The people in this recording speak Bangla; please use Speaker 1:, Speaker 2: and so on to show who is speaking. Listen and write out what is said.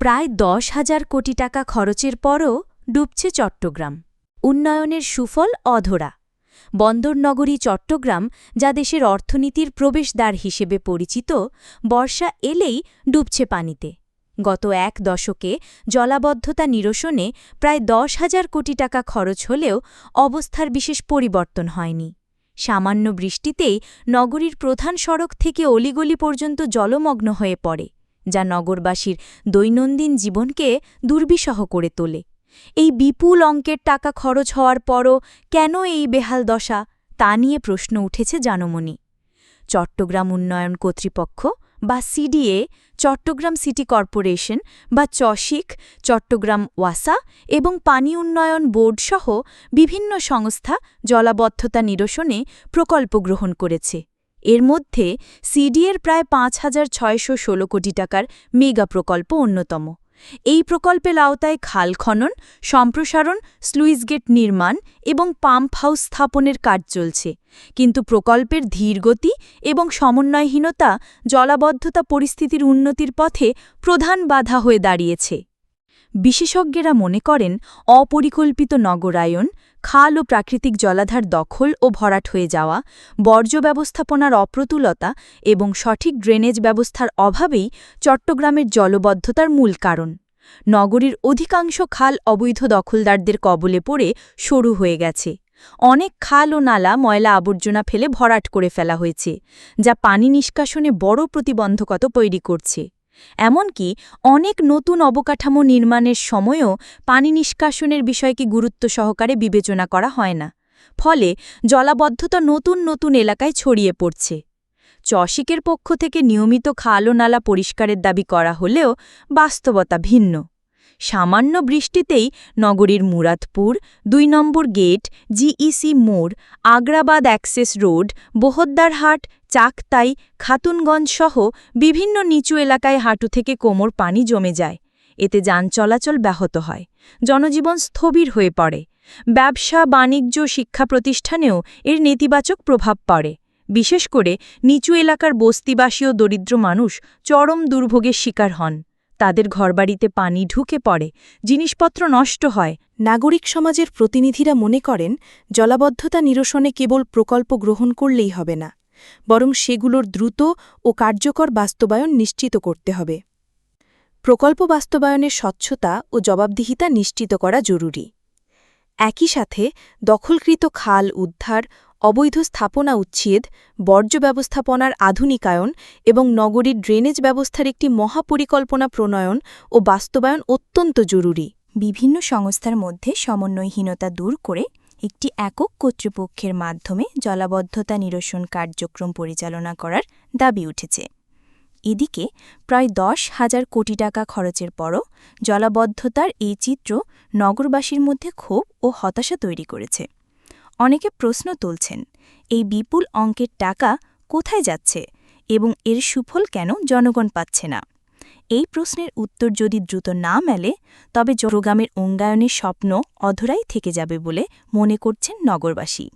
Speaker 1: প্রায় দশ হাজার কোটি টাকা খরচের পরও ডুবছে চট্টগ্রাম। উন্নয়নের সুফল অধরা। বন্দরনগরী চট্টগ্রাম, যা দেশের অর্থনীতির প্রবেশদ্বার হিসেবে পরিচিত, বর্ষা এলেই ডুবছে পানিতে। গত এক দশকে জলাবদ্ধতা নিরসনে প্রায় দশ হাজার কোটি টাকা খরচ হলেও অবস্থার বিশেষ পরিবর্তন হয়নি। সামান্য বৃষ্টিতেই নগরীর প্রধান সড়ক থেকে অলিগলি পর্যন্ত জলমগ্ন হয়ে পড়ে। যা নগরবাসীর দৈনন্দিন জীবনকে দুর্বিষহ করে তোলে। এই বিপুল অঙ্কের টাকা খরচ হওয়ার পরও কেন এই বেহাল দশা, তা নিয়ে প্রশ্ন উঠেছে জানমণি চট্টগ্রাম উন্নয়ন কর্তৃপক্ষ বা সিডিএ, চট্টগ্রাম সিটি কর্পোরেশন বা চশিক চট্টগ্রাম ওয়াসা এবং পানি উন্নয়ন বোর্ডসহ বিভিন্ন সংস্থা জলাবদ্ধতা নিরসনে প্রকল্প গ্রহণ করেছে। এর মধ্যে সিডিএর প্রায় পাঁচ হাজার ছয়শো ষোলো কোটি টাকার মেগা প্রকল্প অন্যতম। এই প্রকল্পের আওতায় খাল খনন, সম্প্রসারণ স্লুইসগেট নির্মাণ এবং পাম্প হাউস স্থাপনের কাজ চলছে। কিন্তু প্রকল্পের ধীরগতি এবং সমন্বয়হীনতা, জলাবদ্ধতা পরিস্থিতির উন্নতির পথে প্রধান বাধা হয়ে দাঁড়িয়েছে। বিশেষজ্ঞেরা মনে করেন, অপরিকল্পিত নগরায়ন, খাল ও প্রাকৃতিক জলাধার দখল ও ভরাট হয়ে যাওয়া, বর্জ্য ব্যবস্থাপনার অপ্রতুলতা এবং সঠিক ড্রেনেজ ব্যবস্থার অভাবেই চট্টগ্রামের জলবদ্ধতার মূল কারণ। নগরীর অধিকাংশ খাল অবৈধ দখলদারদের কবলে পড়ে সরু হয়ে গেছে। অনেক খাল ও নালা ময়লা আবর্জনা ফেলে ভরাট করে ফেলা হয়েছে, যা পানি নিষ্কাশনে বড় প্রতিবন্ধকতা তৈরি করছে। এমনকি অনেক নতুন অবকাঠামো নির্মাণের সময়ও পানি নিষ্কাশনের বিষয়কে গুরুত্ব সহকারে বিবেচনা করা হয় না। ফলে জলাবদ্ধতা নতুন নতুন এলাকায় ছড়িয়ে পড়ছে। চশিকের পক্ষ থেকে নিয়মিত খাল ও নালা পরিষ্কারের দাবি করা হলেও বাস্তবতা ভিন্ন। সামান্য বৃষ্টিতেই নগরীর মুরাদপুর, দুই নম্বর গেট, জিইসি মোড়, আগ্রাবাদ অ্যাক্সেস রোড, বহদ্দারহাট, চাকতাই, খাতুনগঞ্জ সহ বিভিন্ন নিচু এলাকায় হাঁটু থেকে কোমর পানি জমে যায়। এতে যান চলাচল ব্যাহত হয়। জনজীবন স্থবির হয়ে পড়ে। ব্যবসা, বাণিজ্য, শিক্ষা প্রতিষ্ঠানেও এর নেতিবাচক প্রভাব পড়ে। বিশেষ করে নিচু এলাকার বস্তিবাসী ও দরিদ্র মানুষ চরম দুর্ভোগের শিকার হন। তাদের ঘরবাড়িতে পানি ঢুকে পড়ে, জিনিসপত্র নষ্ট হয়।
Speaker 2: নাগরিক সমাজের প্রতিনিধিরা মনে করেন, জলাবদ্ধতা নিরসনে কেবল প্রকল্প গ্রহণ করলেই হবে না, বরং সেগুলোর দ্রুত ও কার্যকর বাস্তবায়ন নিশ্চিত করতে হবে। প্রকল্প বাস্তবায়নের স্বচ্ছতা ও জবাবদিহিতা নিশ্চিত করা জরুরি। একই সাথে দখলকৃত খাল উদ্ধার অবৈধ স্থাপনা উচ্ছেদ, বর্জ্য ব্যবস্থাপনার আধুনিকায়ন এবং নগরীর ড্রেনেজ ব্যবস্থার একটি মহাপরিকল্পনা প্রণয়ন ও বাস্তবায়ন অত্যন্ত জরুরি।
Speaker 1: বিভিন্ন সংস্থার মধ্যে সমন্বয়হীনতা দূর করে একটি একক কর্তৃপক্ষের মাধ্যমে জলাবদ্ধতা নিরসন কার্যক্রম পরিচালনা করার দাবি উঠেছে। এদিকে প্রায় দশ হাজার কোটি টাকা খরচের পরও জলাবদ্ধতার এই চিত্র নগরবাসীর মধ্যে ক্ষোভ ও হতাশা তৈরি করেছে। অনেকে প্রশ্ন তুলছেন, এই বিপুল অঙ্কের টাকা কোথায় যাচ্ছে এবং এর সুফল কেন জনগণ পাচ্ছে না? এই প্রশ্নের উত্তর যদি দ্রুত না মেলে, তবে জোরগামের অঙ্গায়নের স্বপ্ন অধরাই থেকে যাবে বলে মনে করছেন নগরবাসী।